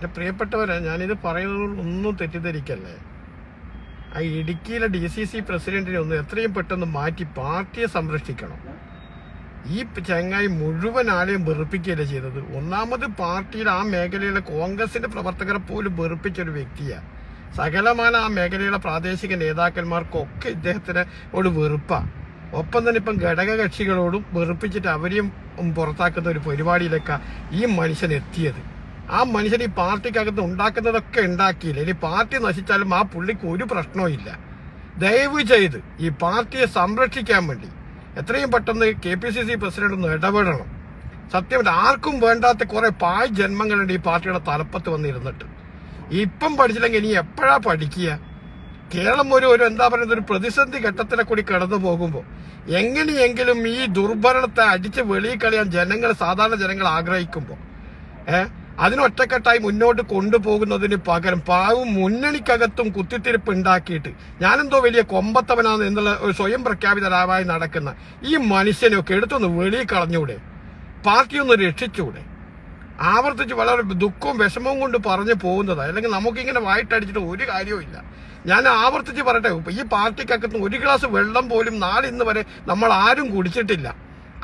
എന്റെ പ്രിയപ്പെട്ടവരെ ഞാനിത് പറയുന്നത് ഒന്നും തെറ്റിദ്ധരിക്കല്ലേ. ആ ഇടുക്കിയിലെ ഡി സി സി പ്രസിഡന്റിനെ ഒന്ന് എത്രയും പെട്ടെന്ന് മാറ്റി പാർട്ടിയെ സംരക്ഷിക്കണം. ഈ ചങ്ങായി മുഴുവൻ ആളെയും വെറുപ്പിക്കുകയല്ലേ ചെയ്തത്? ഒന്നാമത് പാർട്ടിയിൽ ആ മേഖലയിലെ കോൺഗ്രസിന്റെ പ്രവർത്തകരെ പോലും വെറുപ്പിച്ച ഒരു വ്യക്തിയാണ് സകലമായ ആ മേഖലയിലെ പ്രാദേശിക നേതാക്കന്മാർക്കൊക്കെ ഒരു വെറുപ്പാ. ഒപ്പം തന്നെ ഇപ്പം ഘടകകക്ഷികളോടും വെറുപ്പിച്ചിട്ട് അവരെയും പുറത്താക്കുന്ന ഒരു പരിപാടിയിലേക്കാണ് ഈ മനുഷ്യൻ എത്തിയത്. ആ മനുഷ്യൻ ഈ പാർട്ടിക്കകത്ത് ഉണ്ടാക്കുന്നതൊക്കെ ഉണ്ടാക്കിയില്ല? ഇനി പാർട്ടി നശിച്ചാലും ആ പുള്ളിക്ക് ഒരു പ്രശ്നവും ഇല്ല. ദയവ് ചെയ്ത് ഈ പാർട്ടിയെ സംരക്ഷിക്കാൻ വേണ്ടി എത്രയും പെട്ടെന്ന് K P C C president ഒന്ന് ഇടപെടണം. സത്യം ആർക്കും വേണ്ടാത്ത കുറെ പായ് ജന്മങ്ങളുണ്ട് ഈ പാർട്ടിയുടെ തലപ്പത്ത് വന്നിരുന്നിട്ട്. ഇപ്പം പഠിച്ചില്ലെങ്കിൽ ഇനി എപ്പോഴാ പഠിക്കുക? കേരളം ഒരു ഒരു എന്താ പറയുന്നത് ഒരു പ്രതിസന്ധി ഘട്ടത്തിലെ കൂടി കടന്നു പോകുമ്പോൾ എങ്ങനെയെങ്കിലും ഈ ദുർഭരണത്തെ അടിച്ച് വെളിയിൽ കളയാൻ ജനങ്ങൾ സാധാരണ ജനങ്ങൾ ആഗ്രഹിക്കുമ്പോൾ ഏഹ്? അതിനൊറ്റക്കെട്ടായി മുന്നോട്ട് കൊണ്ടുപോകുന്നതിന് പകരം പാവും മുന്നണിക്കകത്തും കുത്തിത്തിരിപ്പ് ഉണ്ടാക്കിയിട്ട് ഞാനെന്തോ വലിയ കൊമ്പത്തവനാണ് എന്നുള്ള ഒരു സ്വയം പ്രഖ്യാപിതരാവായി നടക്കുന്ന ഈ മനുഷ്യനെയൊക്കെ എടുത്തൊന്ന് വെളിയിൽ കളഞ്ഞൂടെ? പാർട്ടിയൊന്ന് രക്ഷിച്ചൂടെ? ആവർത്തിച്ച് വളരെ ദുഃഖവും വിഷമവും കൊണ്ട് പറഞ്ഞു പോകുന്നത്. അല്ലെങ്കിൽ നമുക്കിങ്ങനെ വായിട്ടടിച്ചിട്ട് ഒരു കാര്യവും ഇല്ല. ഞാൻ ആവർത്തിച്ച് പറയട്ടെ ഈ പാർട്ടിക്കകത്ത് ഒരു ഗ്ലാസ് വെള്ളം പോലും നാളെ ഇന്ന് വരെ നമ്മൾ ആരും കുടിച്ചിട്ടില്ല.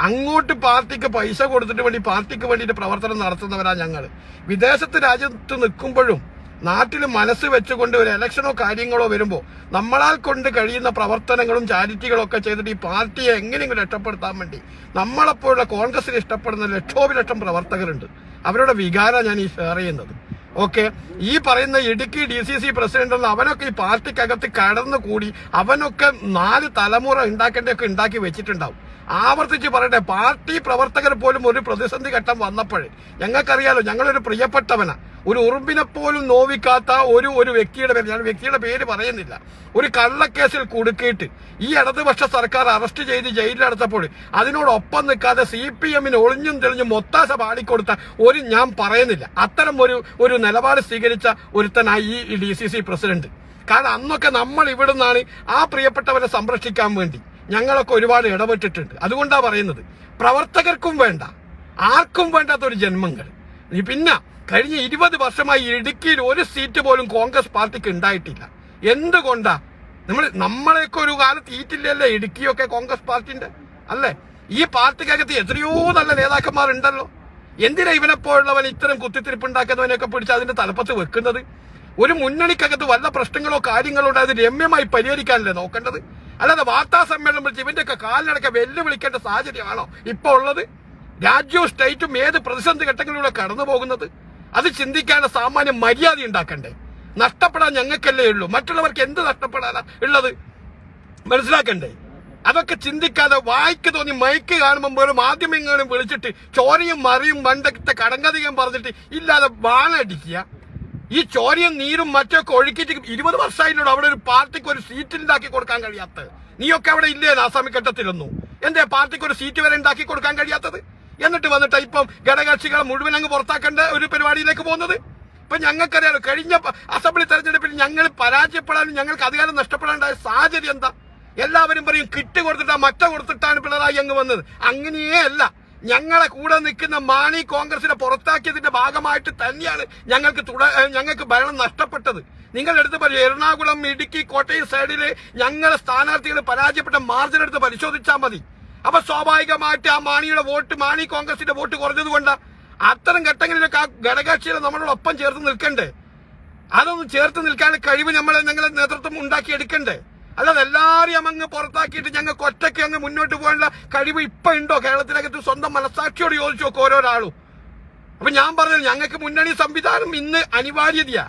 അങ്ങോട്ട് പാർട്ടിക്ക് പൈസ കൊടുത്തിട്ട് വേണ്ടി പാർട്ടിക്ക് വേണ്ടിയിട്ട് പ്രവർത്തനം നടത്തുന്നവരാ ഞങ്ങൾ വിദേശത്ത് രാജ്യത്ത് നിൽക്കുമ്പോഴും നാട്ടിൽ മനസ്സ് വെച്ചുകൊണ്ട് ഒരു ഇലക്ഷനോ കാര്യങ്ങളോ വരുമ്പോൾ നമ്മളാൽ കൊണ്ട് കഴിയുന്ന പ്രവർത്തനങ്ങളും ചാരിറ്റികളും ഒക്കെ ചെയ്തിട്ട് ഈ പാർട്ടിയെ എങ്ങനെയെങ്കിലും രക്ഷപ്പെടുത്താൻ വേണ്ടി നമ്മളെപ്പോഴുള്ള കോൺഗ്രസിൽ ഇഷ്ടപ്പെടുന്ന ലക്ഷോപലക്ഷം പ്രവർത്തകരുണ്ട്. അവരുടെ വികാരം ഞാൻ ഈ ഷെയർ ചെയ്യുന്നത്. ഓക്കെ ഈ പറയുന്ന Idukki D C C president അവനൊക്കെ ഈ പാർട്ടിക്കകത്ത് കടന്നു കൂടി അവനൊക്കെ നാല് തലമുറ ഉണ്ടാക്കേണ്ടതൊക്കെ ഉണ്ടാക്കി വെച്ചിട്ടുണ്ടാവും. ആവർത്തിച്ച് പറയട്ടെ പാർട്ടി പ്രവർത്തകർ പോലും ഒരു പ്രതിസന്ധി ഘട്ടം വന്നപ്പോഴേ ഞങ്ങൾക്കറിയാലോ ഞങ്ങളൊരു പ്രിയപ്പെട്ടവന. ഒരു ഉറുമ്പിനെ പോലും നോവിക്കാത്ത ഒരു ഒരു വ്യക്തിയുടെ പേര് ഞാൻ വ്യക്തിയുടെ പേര് പറയുന്നില്ല. ഒരു കള്ളക്കേസിൽ കുടുക്കിയിട്ട് ഈ ഇടതുപക്ഷ സർക്കാർ അറസ്റ്റ് ചെയ്ത് ജയിലിലടച്ചപ്പോൾ അതിനോടൊപ്പം നിൽക്കാതെ സി പി എമ്മിന് ഒളിഞ്ഞും തെളിഞ്ഞും ഒത്താശ പാടിക്കൊടുത്ത ഒരു ഞാൻ പറയുന്നില്ല. അത്തരം ഒരു ഒരു നിലപാട് സ്വീകരിച്ച ഒരുത്തനായി ഈ ഡി സി സി പ്രസിഡന്റ്. കാരണം അന്നൊക്കെ നമ്മൾ ഇവിടുന്നാണ് ആ പ്രിയപ്പെട്ടവരെ സംരക്ഷിക്കാൻ വേണ്ടി. ഞങ്ങളൊക്കെ ഒരുപാട് ഇടപെട്ടിട്ടുണ്ട്. അതുകൊണ്ടാ പറയുന്നത്. പ്രവർത്തകർക്കും വേണ്ട. ആർക്കും വേണ്ടാത്ത ഒരു ജന്മങ്ങൾ പിന്നെ കഴിഞ്ഞ ഇരുപത് വർഷമായി ഇടുക്കിയിൽ ഒരു സീറ്റ് പോലും കോൺഗ്രസ് പാർട്ടിക്ക് ഉണ്ടായിട്ടില്ല. എന്തുകൊണ്ടാ? നമ്മൾ നമ്മളെയൊക്കെ ഒരു കാലത്ത് ഈറ്റില്ലല്ലേ? ഇടുക്കിയൊക്കെ കോൺഗ്രസ് പാർട്ടിന്റെ അല്ലേ? ഈ പാർട്ടിക്കകത്ത് എത്രയോ നല്ല നേതാക്കന്മാർ ഉണ്ടല്ലോ എന്തിനാ ഇവനെപ്പോഴുള്ളവൻ ഇത്തരം കുത്തിത്തിരിപ്പ് ഉണ്ടാക്കുന്നവനെയൊക്കെ പിടിച്ച് അതിന്റെ തലപ്പത്ത് വെക്കുന്നത്? ഒരു മുന്നണിക്കകത്ത് വല്ല പ്രശ്നങ്ങളോ കാര്യങ്ങളോ ഉണ്ടായത് രമ്യമായി പരിഹരിക്കാനല്ലേ നോക്കേണ്ടത്? അല്ലാതെ വാർത്താ സമ്മേളനം വിളിച്ച് ഇവന്റെയൊക്കെ കാലിനടക്കം വെല്ലുവിളിക്കേണ്ട സാഹചര്യമാണോ ഇപ്പൊ ഉള്ളത്? രാജ്യവും സ്റ്റേറ്റും ഏത് പ്രതിസന്ധി ഘട്ടങ്ങളിലൂടെ കടന്നു പോകുന്നത്? അത് ചിന്തിക്കാനുള്ള സാമാന്യ മര്യാദ ഉണ്ടാക്കണ്ടേ? നഷ്ടപ്പെടാൻ ഞങ്ങൾക്കല്ലേ ഉള്ളൂ. മറ്റുള്ളവർക്ക് എന്ത് നഷ്ടപ്പെടാനാ ഉള്ളത്? മനസ്സിലാക്കണ്ടേ? അതൊക്കെ ചിന്തിക്കാതെ വായിക്ക് തോന്നി മൈക്ക് കാണുമ്പോൾ പോലും മാധ്യമങ്ങളും വിളിച്ചിട്ട് ചോരയും മറിയും വണ്ടത്തെ കടങ്കഥയും പറഞ്ഞിട്ട് ഇല്ലാതെ വാണടിക്കുക. ഈ ചോരയും നീരും മറ്റൊക്കെ ഒഴുക്കിട്ട് ഇരുപത് വർഷമായില്ലോ അവിടെ ഒരു പാർട്ടിക്ക് ഒരു സീറ്റ് ഉണ്ടാക്കി കൊടുക്കാൻ കഴിയാത്തത്? നീയൊക്കെ അവിടെ ഇല്ലേ ആസാമി എന്തേ പാർട്ടിക്ക് ഒരു സീറ്റ് വരെ ഉണ്ടാക്കി കൊടുക്കാൻ കഴിയാത്തത്? എന്നിട്ട് വന്നിട്ട് ഇപ്പം ഘടകകക്ഷികളെ മുഴുവൻ അങ്ങ് പുറത്താക്കേണ്ട ഒരു പരിപാടിയിലേക്ക് പോകുന്നത്? ഇപ്പൊ ഞങ്ങൾക്കറിയാലോ കഴിഞ്ഞ അസംബ്ലി തെരഞ്ഞെടുപ്പിൽ ഞങ്ങൾ പരാജയപ്പെടാനും ഞങ്ങൾക്ക് അധികാരം നഷ്ടപ്പെടാനുണ്ടായ സാഹചര്യം എന്താ? എല്ലാവരും പറയും കിറ്റ് കൊടുത്തിട്ടാ മറ്റ കൊടുത്തിട്ടാണ് പിണറായി അങ്ങ് വന്നത്. അങ്ങനെയേ അല്ല. ഞങ്ങളെ കൂടെ നിൽക്കുന്ന മാണി കോൺഗ്രസിനെ പുറത്താക്കിയതിന്റെ ഭാഗമായിട്ട് തന്നെയാണ് ഞങ്ങൾക്ക് തുട ഞങ്ങൾക്ക് ഭരണം നഷ്ടപ്പെട്ടത്. നിങ്ങൾ എടുത്ത് പറയും എറണാകുളം ഇടുക്കി കോട്ടയം സൈഡിൽ ഞങ്ങളെ സ്ഥാനാർത്ഥികൾ പരാജയപ്പെട്ട മാർജിൻ എടുത്ത് പരിശോധിച്ചാൽ മതി. അപ്പൊ സ്വാഭാവികമായിട്ട് ആ മാണിയുടെ വോട്ട് മാണി കോൺഗ്രസിന്റെ വോട്ട് കുറഞ്ഞത് കൊണ്ടാ. അത്തരം ഘട്ടങ്ങളിലൊക്കെ ആ ഘടകകക്ഷികളെ നമ്മളോടൊപ്പം ചേർത്ത് നിൽക്കണ്ടേ? അതൊന്നും ചേർത്ത് നിൽക്കാൻ കഴിവ് നമ്മളെ ഞങ്ങളെ നേതൃത്വം ഉണ്ടാക്കിയെടുക്കണ്ടേ? അല്ലാതെ എല്ലാവരെയും അങ്ങ് പുറത്താക്കിയിട്ട് ഞങ്ങൾക്ക് ഒറ്റയ്ക്ക് അങ്ങ് മുന്നോട്ട് പോകാനുള്ള കഴിവ് ഇപ്പൊ ഉണ്ടോ? കേരളത്തിനകത്ത് സ്വന്തം മനസാക്ഷിയോട് ചോദിച്ചു നോക്കും ഓരോരാളും. അപ്പൊ ഞാൻ പറഞ്ഞത് ഞങ്ങൾക്ക് മുന്നണി സംവിധാനം ഇന്ന് അനിവാര്യതയാ.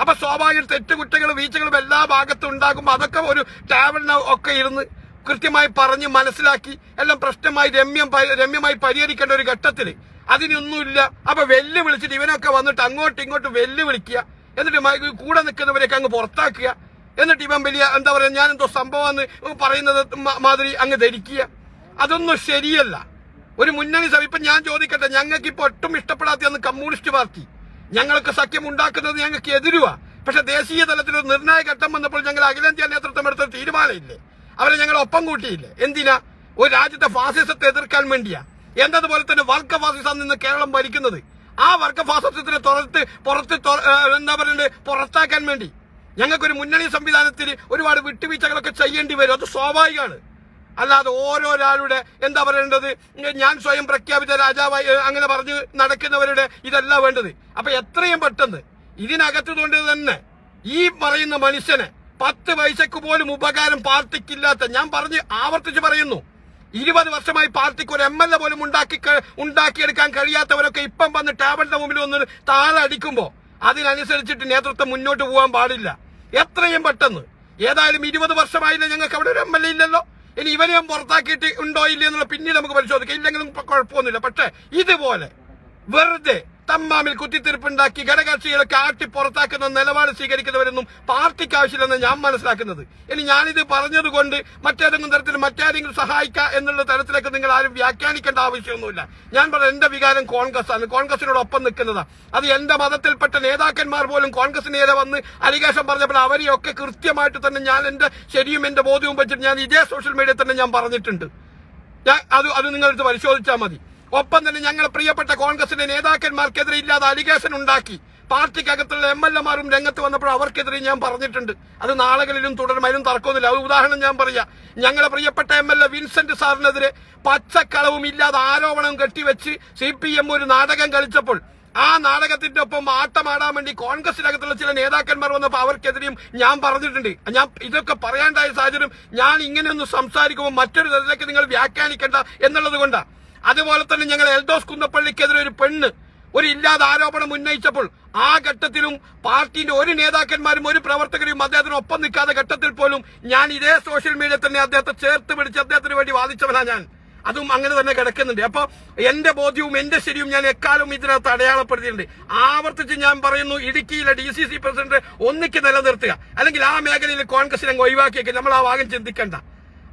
അപ്പൊ സ്വാഭാവിക തെറ്റുകുറ്റങ്ങളും വീഴ്ചകളും എല്ലാ ഭാഗത്തും ഉണ്ടാകുമ്പോൾ അതൊക്കെ ഒരു ടാബിളിന് ഒക്കെ ഇരുന്ന് കൃത്യമായി പറഞ്ഞ് മനസ്സിലാക്കി എല്ലാം പ്രശ്നമായി രമ്യം രമ്യമായി പരിഹരിക്കേണ്ട ഒരു ഘട്ടത്തിൽ അതിനൊന്നുമില്ല. അപ്പൊ വെല്ലുവിളിച്ചിട്ട് ഇവനൊക്കെ വന്നിട്ട് അങ്ങോട്ടും ഇങ്ങോട്ടും വെല്ലുവിളിക്കുക. എന്നിട്ട് കൂടെ നിൽക്കുന്നവരെയൊക്കെ അങ്ങ് പുറത്താക്കുക. എന്നിട്ട് ഇവൻ വലിയ എന്താ പറയുക ഞാൻ എന്തോ സംഭവം പറയുന്നത് മാതിരി അങ്ങ് ധരിക്കുക. അതൊന്നും ശരിയല്ല. ഒരു മുന്നണി സഭ ഇപ്പൊ ഞാൻ ചോദിക്കട്ടെ ഞങ്ങൾക്ക് ഇപ്പൊ ഒട്ടും ഇഷ്ടപ്പെടാത്ത കമ്മ്യൂണിസ്റ്റ് പാർട്ടി. ഞങ്ങൾക്ക് സഖ്യം ഉണ്ടാക്കുന്നത് ഞങ്ങൾക്ക് എതിരുവാ. പക്ഷെ ദേശീയ തലത്തിൽ ഒരു നിർണായക ഘട്ടം വന്നപ്പോൾ ഞങ്ങൾ അഖിലേന്ത്യാ നേതൃത്വം എടുത്ത തീരുമാനമില്ലേ? അവരെ ഞങ്ങൾ ഒപ്പം കൂട്ടിയില്ലേ? എന്തിനാ? ഒരു രാജ്യത്തെ ഫാസിസത്തെ എതിർക്കാൻ വേണ്ടിയാ. എന്നതുപോലെ തന്നെ വർഗ ഫാസിസം നിന്ന് കേരളം ഭരിക്കുന്നത്. ആ വർഗഫാസത്തിനെ തുറത്ത് പുറത്ത് എന്താ പറയുന്നത് പുറത്താക്കാൻ വേണ്ടി. ഞങ്ങൾക്കൊരു മുന്നണി സംവിധാനത്തിൽ ഒരുപാട് വിട്ടുവീഴ്ചകളൊക്കെ ചെയ്യേണ്ടി വരും. അത് സ്വാഭാവികമാണ്. അല്ലാതെ ഓരോരാളുടെ എന്താ പറയേണ്ടത്? ഞാൻ സ്വയം പ്രഖ്യാപിച്ച രാജാവായി അങ്ങനെ പറഞ്ഞ് നടക്കുന്നവരുടെ ഇതല്ല വേണ്ടത്. അപ്പൊ എത്രയും പെട്ടെന്ന് ഇതിനകത്തുകൊണ്ട് തന്നെ ഈ പറയുന്ന മനുഷ്യനെ പത്ത് പൈസക്ക് പോലും ഉപകാരം പാർട്ടിക്കില്ലാത്ത ഞാൻ പറഞ്ഞ് ആവർത്തിച്ച് പറയുന്നു ഇരുപത് വർഷമായി പാർട്ടിക്ക് ഒരു എം എൽ എ പോലും ഉണ്ടാക്കി ഉണ്ടാക്കിയെടുക്കാൻ കഴിയാത്തവരൊക്കെ ഇപ്പം വന്ന് ടേബിളിന്റെ മുമ്പിൽ വന്ന് താഴെ അടിക്കുമ്പോ അതിനനുസരിച്ചിട്ട് നേതൃത്വം മുന്നോട്ട് പോകാൻ പാടില്ല. എത്രയും പെട്ടെന്ന്. ഏതായാലും ഇരുപത് വർഷമായില്ല ഞങ്ങൾക്ക് അവിടെ ഒരു എം എൽ എ ഇല്ലല്ലോ. ഇനി ഇവനെയും പുറത്താക്കിയിട്ട് ഉണ്ടോ ഇല്ല എന്നുള്ള പിന്നീട് നമുക്ക് പരിശോധിക്കാം. ഇല്ലെങ്കിലും കുഴപ്പമൊന്നുമില്ല. പക്ഷേ ഇതുപോലെ വെറുതെ തമ്മാമിൽ കുത്തിത്തിരിപ്പുണ്ടാക്കി ഘടകകക്ഷികളൊക്കെ ആട്ടി പുറത്താക്കുന്ന നിലപാട് സ്വീകരിക്കുന്നവരൊന്നും പാർട്ടിക്ക് ആവശ്യമില്ലെന്ന് ഞാൻ മനസ്സിലാക്കുന്നത്. ഇനി ഞാനിത് പറഞ്ഞത് കൊണ്ട് മറ്റേതെങ്കിലും തരത്തിൽ മറ്റാരെങ്കിലും സഹായിക്കുക എന്നുള്ള തരത്തിലേക്ക് നിങ്ങൾ ആരും വ്യാഖ്യാനിക്കേണ്ട ആവശ്യമൊന്നുമില്ല. ഞാൻ പറഞ്ഞ എന്റെ വികാരം കോൺഗ്രസ് ആണ് കോൺഗ്രസിനോടൊപ്പം നിൽക്കുന്നതാ. അത് എന്റെ മതത്തിൽപ്പെട്ട നേതാക്കന്മാർ പോലും കോൺഗ്രസിനേരെ വന്ന് അലിഗേഷൻ പറഞ്ഞപ്പോൾ അവരെയൊക്കെ കൃത്യമായിട്ട് തന്നെ ഞാൻ എന്റെ ശരിയും എന്റെ ബോധ്യവും വെച്ചിട്ട് ഞാൻ ഇതേ സോഷ്യൽ മീഡിയയിൽ തന്നെ ഞാൻ പറഞ്ഞിട്ടുണ്ട്. ഞാൻ അത് അത് നിങ്ങളെടുത്ത് പരിശോധിച്ചാൽ മതി. ഒപ്പം തന്നെ ഞങ്ങൾ പ്രിയപ്പെട്ട കോൺഗ്രസിന്റെ നേതാക്കന്മാർക്കെതിരെ ഇല്ലാതെ അലിഗേഷൻ ഉണ്ടാക്കി. പാർട്ടിക്കകത്തുള്ള എം എൽ എമാരും രംഗത്ത് വന്നപ്പോൾ അവർക്കെതിരെ ഞാൻ പറഞ്ഞിട്ടുണ്ട്. അത് നാളുകളിലും തുടരും അതിലും തർക്കമൊന്നുമില്ല. അത് ഉദാഹരണം ഞാൻ പറയാം. ഞങ്ങളെ പ്രിയപ്പെട്ട എം എൽ എ വിൻസെന്റ് സാറിനെതിരെ പച്ചക്കളവും ഇല്ലാതെ ആരോപണം കെട്ടിവെച്ച് സി പി എം ഒരു നാടകം കളിച്ചപ്പോൾ ആ നാടകത്തിന്റെ ഒപ്പം ആട്ടമാടാൻ വേണ്ടി കോൺഗ്രസിനകത്തുള്ള ചില നേതാക്കന്മാർ വന്നപ്പോൾ അവർക്കെതിരെയും ഞാൻ പറഞ്ഞിട്ടുണ്ട്. ഞാൻ ഇതൊക്കെ പറയാണ്ടായ സാഹചര്യം ഞാൻ ഇങ്ങനെയൊന്നും സംസാരിക്കുമ്പോൾ മറ്റൊരു തരത്തിലേക്ക് നിങ്ങൾ വ്യാഖ്യാനിക്കേണ്ട എന്നുള്ളത് കൊണ്ടാ. അതുപോലെ തന്നെ ഞങ്ങൾ എൽദോസ് കുന്നപ്പള്ളിക്കെതിരെ ഒരു പെണ്ണ് ഒരു ഇല്ലാതെ ആരോപണം ഉന്നയിച്ചപ്പോൾ ആ ഘട്ടത്തിലും പാർട്ടിന്റെ ഒരു നേതാക്കന്മാരും ഒരു പ്രവർത്തകരും അദ്ദേഹത്തിന് ഒപ്പം നിൽക്കാതെ ഘട്ടത്തിൽ പോലും ഞാൻ ഇതേ സോഷ്യൽ മീഡിയ തന്നെ അദ്ദേഹത്തെ ചേർത്ത് പിടിച്ച് അദ്ദേഹത്തിന് വേണ്ടി വാദിച്ചവനാ ഞാൻ. അതും അങ്ങനെ തന്നെ കിടക്കുന്നുണ്ട്. അപ്പൊ എന്റെ ബോധ്യവും എന്റെ ശരിയും ഞാൻ എക്കാലവും ഇതിനകത്ത് അടയാളപ്പെടുത്തിയിട്ടുണ്ട്. ആവർത്തിച്ച് ഞാൻ പറയുന്നു ഇടുക്കിയിലെ ഡി സി സി പ്രസിഡന്റ് ഒന്നിക്ക് നിലനിർത്തുക. അല്ലെങ്കിൽ ആ മേഖലയിൽ കോൺഗ്രസിനെ ഒഴിവാക്കിയേക്ക്. നമ്മൾ ആ ഭാഗം ചിന്തിക്കണ്ട.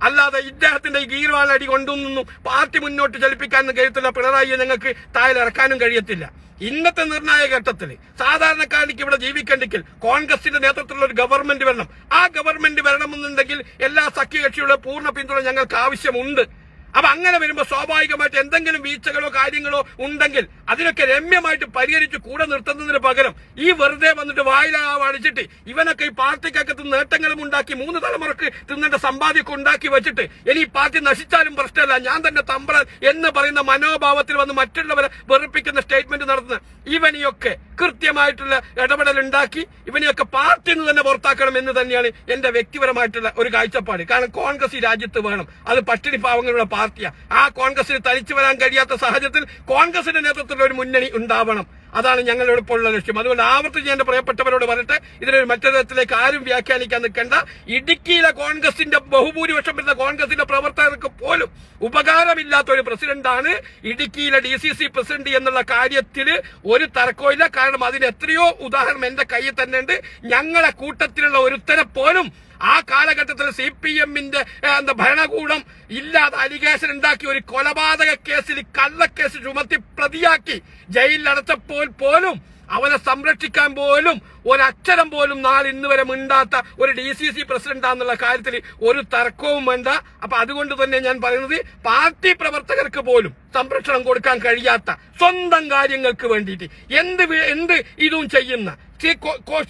അല്ലാതെ ഇദ്ദേഹത്തിന്റെ ഈ ഗീർവാളടി കൊണ്ടൊന്നും പാർട്ടി മുന്നോട്ട് ചലിപ്പിക്കാനും കഴിയത്തില്ല. പിണറായിയെ ഞങ്ങൾക്ക് താഴെ ഇറക്കാനും കഴിയത്തില്ല. ഇന്നത്തെ നിർണായക ഘട്ടത്തിൽ സാധാരണക്കാരനിക്ക് ഇവിടെ ജീവിക്കണ്ടെങ്കിൽ കോൺഗ്രസിന്റെ നേതൃത്വത്തിലുള്ള ഒരു ഗവൺമെന്റ് വരണം. ആ ഗവൺമെന്റ് വരണമെന്നുണ്ടെങ്കിൽ എല്ലാ സഖ്യകക്ഷികളുടെ പൂർണ പിന്തുണ ഞങ്ങൾക്ക് ആവശ്യമുണ്ട്. അപ്പൊ അങ്ങനെ വരുമ്പോൾ സ്വാഭാവികമായിട്ട് എന്തെങ്കിലും വീഴ്ചകളോ കാര്യങ്ങളോ ഉണ്ടെങ്കിൽ അതിനൊക്കെ രമ്യമായിട്ട് പരിഹരിച്ച് കൂടെ നിർത്തുന്നതിന് പകരം ഈ വെറുതെ വന്നിട്ട് വായിലാ അടിച്ചിട്ട് ഇവനൊക്കെ ഈ പാർട്ടിക്കകത്ത് നേട്ടങ്ങളും ഉണ്ടാക്കി മൂന്ന് തലമുറയ്ക്ക് തിന്നേണ്ട സമ്പാദ്യമൊക്കെ ഉണ്ടാക്കി വെച്ചിട്ട് ഇനി ഈ പാർട്ടി നശിച്ചാലും പ്രശ്നമല്ല. ഞാൻ തന്നെ തമ്പ്ര എന്ന് പറയുന്ന മനോഭാവത്തിൽ വന്ന് മറ്റുള്ളവരെ വെറുപ്പിക്കുന്ന സ്റ്റേറ്റ്മെന്റ് നടത്തുന്ന ഇവനെയൊക്കെ കൃത്യമായിട്ടുള്ള ഇടപെടൽ ഉണ്ടാക്കി ഇവനെയൊക്കെ പാർട്ടിയിൽ നിന്ന് തന്നെ പുറത്താക്കണം എന്ന് തന്നെയാണ് എന്റെ വ്യക്തിപരമായിട്ടുള്ള ഒരു കാഴ്ചപ്പാട്. കാരണം കോൺഗ്രസ് ഈ രാജ്യത്ത് വേണം. അത് പട്ടിണി പാവങ്ങളുടെ പാർട്ടിയാണ് ആ കോൺഗ്രസിന് തനിച്ചു വരാൻ കഴിയാത്ത സാഹചര്യത്തിൽ കോൺഗ്രസിന്റെ നേതൃത്വത്തിൽ ഒരു മുന്നണി ഉണ്ടാവണം. അതാണ് ഞങ്ങളുടെ ഇപ്പോഴുള്ള ലക്ഷ്യം. അതുകൊണ്ട് ആവർത്തിച്ച് എന്റെ പ്രിയപ്പെട്ടവരോട് പറയട്ടെ ഇതിനൊരു മറ്റൊരു തരത്തിലേക്ക് ആരും വ്യാഖ്യാനിക്കാൻ നിൽക്കേണ്ട. ഇടുക്കിയിലെ കോൺഗ്രസിന്റെ ബഹുഭൂരിപക്ഷം വരുന്ന കോൺഗ്രസിന്റെ പ്രവർത്തകർക്ക് പോലും ഉപകാരമില്ലാത്ത ഒരു പ്രസിഡന്റാണ് ഇടുക്കിയിലെ ഡി സി സി പ്രസിഡന്റ് എന്നുള്ള കാര്യത്തിൽ ഒരു തർക്കവും കാരണം അതിന് എത്രയോ ഉദാഹരണം എന്റെ കയ്യിൽ തന്നെ ഉണ്ട് ഞങ്ങളെ കൂട്ടത്തിലുള്ള ഒരുത്തനെ പോലും ആ കാലഘട്ടത്തിൽ സി പി എമ്മിന്റെ എന്താ ഭരണകൂടം ഇല്ലാതെ അലിഗേഷൻ ഉണ്ടാക്കി ഒരു കൊലപാതക കേസിൽ കള്ളക്കേസ് ചുമത്തി പ്രതിയാക്കി ജയിലിലടച്ചപ്പോൾ പോലും അവനെ സംരക്ഷിക്കാൻ പോലും ഒരക്ഷരം പോലും നാളെ ഇന്ന് വരെ മിണ്ടാത്ത ഒരു ഡി സി സി പ്രസിഡന്റാന്നുള്ള കാര്യത്തിൽ ഒരു തർക്കവും വേണ്ട. അപ്പൊ അതുകൊണ്ട് തന്നെ ഞാൻ പറയുന്നത് പാർട്ടി പ്രവർത്തകർക്ക് പോലും സംരക്ഷണം കൊടുക്കാൻ കഴിയാത്ത സ്വന്തം കാര്യങ്ങൾക്ക് വേണ്ടിയിട്ട് എന്ത് എന്ത് ഇതും ചെയ്യുന്ന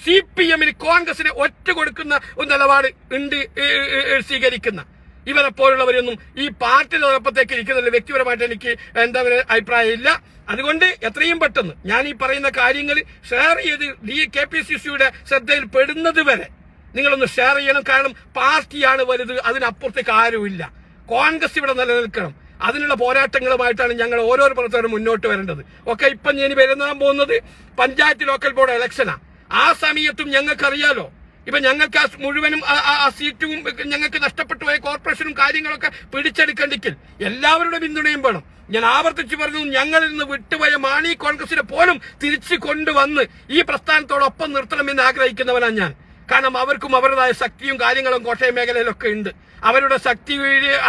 സി പി എമ്മിന് കോൺഗ്രസിനെ ഒറ്റ കൊടുക്കുന്ന ഒരു നിലപാട് ഉണ്ട് സ്വീകരിക്കുന്ന. ഇവരെ പോലുള്ളവരൊന്നും ഈ പാർട്ടിയോടൊപ്പത്തേക്ക് ഇരിക്കുന്ന വ്യക്തിപരമായിട്ട് എനിക്ക് എന്താ പറയുക അഭിപ്രായം ഇല്ല അതുകൊണ്ട് എത്രയും പെട്ടെന്ന് ഞാൻ ഈ പറയുന്ന കാര്യങ്ങൾ ഷെയർ ചെയ്ത് ഡി കെ പി സി സിയുടെ ശ്രദ്ധയിൽ പെടുന്നത് വരെ നിങ്ങളൊന്ന് ഷെയർ ചെയ്യണം. കാരണം പാർട്ടിയാണ് വലുത് അതിനപ്പുറത്തേക്ക് ആരുമില്ല. കോൺഗ്രസ് ഇവിടെ നിലനിൽക്കണം. അതിനുള്ള പോരാട്ടങ്ങളുമായിട്ടാണ് ഞങ്ങൾ ഓരോ പ്രവർത്തകരും മുന്നോട്ട് വരേണ്ടത്. ഒക്കെ ഇപ്പം ഇനി വരുന്നാൻ പോകുന്നത് പഞ്ചായത്ത് ലോക്കൽ ബോർഡ് ഇലക്ഷനാ. ആ സമയത്തും ഞങ്ങൾക്കറിയാലോ. ഇപ്പൊ ഞങ്ങൾക്ക് ആ മുഴുവനും ആ സീറ്റും ഞങ്ങൾക്ക് നഷ്ടപ്പെട്ടു പോയ കോർപ്പറേഷനും കാര്യങ്ങളൊക്കെ പിടിച്ചെടുക്കണ്ടെങ്കിൽ എല്ലാവരുടെ പിന്തുണയും വേണം. ഞാൻ ആവർത്തിച്ചു പറഞ്ഞു ഞങ്ങളിൽ നിന്ന് വിട്ടുപോയ മാണി കോൺഗ്രസിനെ പോലും തിരിച്ചു കൊണ്ടുവന്ന് ഈ പ്രസ്ഥാനത്തോടൊപ്പം നിർത്തണമെന്ന് ആഗ്രഹിക്കുന്നവനാണ് ഞാൻ. കാരണം അവർക്കും അവരുടേതായ ശക്തിയും കാര്യങ്ങളും കോട്ടയം മേഖലയിലൊക്കെ ഉണ്ട്. അവരുടെ ശക്തി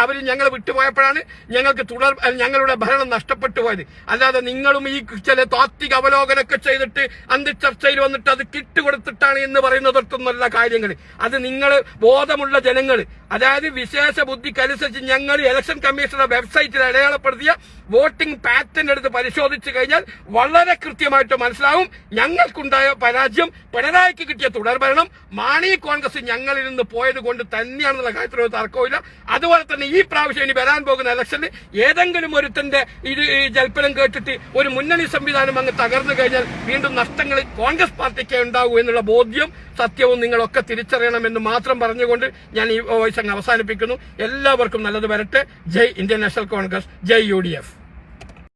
അവർ ഞങ്ങൾ വിട്ടുപോയപ്പോഴാണ് ഞങ്ങൾക്ക് തുടർ ഞങ്ങളുടെ ഭരണം നഷ്ടപ്പെട്ടു പോയത്. അല്ലാതെ നിങ്ങളും ഈ ചില താത്വിക അവലോകനമൊക്കെ ചെയ്തിട്ട് അന്തിച്ചർച്ചയിൽ വന്നിട്ട് അത് കിട്ടുകൊടുത്തിട്ടാണ് എന്ന് പറയുന്നതൊട്ടൊന്നുമല്ല കാര്യങ്ങൾ അത് നിങ്ങൾ ബോധമുള്ള ജനങ്ങൾ അതായത് വിശേഷ ബുദ്ധിക്കനുസരിച്ച് ഞങ്ങൾ ഇലക്ഷൻ കമ്മീഷണറുടെ വെബ്സൈറ്റിൽ അടയാളപ്പെടുത്തിയ വോട്ടിംഗ് പാറ്റേൺ എടുത്ത് പരിശോധിച്ചു കഴിഞ്ഞാൽ വളരെ കൃത്യമായിട്ട് മനസ്സിലാവും ഞങ്ങൾക്കുണ്ടായ പരാജയം പിണറായിക്ക് കിട്ടിയ തുടർഭരണം. മാണി കോൺഗ്രസ് ഞങ്ങളിൽ നിന്ന് പോയത് കൊണ്ട് തന്നെയാണെന്നുള്ള കാര്യത്തിൽ ഒരു തർക്കവുമില്ല. അതുപോലെ തന്നെ ഈ പ്രാവശ്യം ഇനി വരാൻ പോകുന്ന ഇലക്ഷനിൽ ഏതെങ്കിലും ഒരുത്തന്റെ ഇത് ജൽപ്പനം കേട്ടിട്ട് ഒരു മുന്നണി സംവിധാനം അങ്ങ് തകർന്നു കഴിഞ്ഞാൽ വീണ്ടും നഷ്ടങ്ങൾ കോൺഗ്രസ് പാർട്ടിക്ക് ഉണ്ടാകൂ എന്നുള്ള ബോധ്യം സത്യവും നിങ്ങളൊക്കെ തിരിച്ചറിയണമെന്ന് മാത്രം പറഞ്ഞുകൊണ്ട് ഞാൻ ഈ വോയിസ് അങ്ങ് അവസാനിപ്പിക്കുന്നു. എല്ലാവർക്കും നല്ലത് വരട്ടെ. ജയ് ഇന്ത്യൻ നാഷണൽ കോൺഗ്രസ്. ജയ് യു ഡി എഫ്.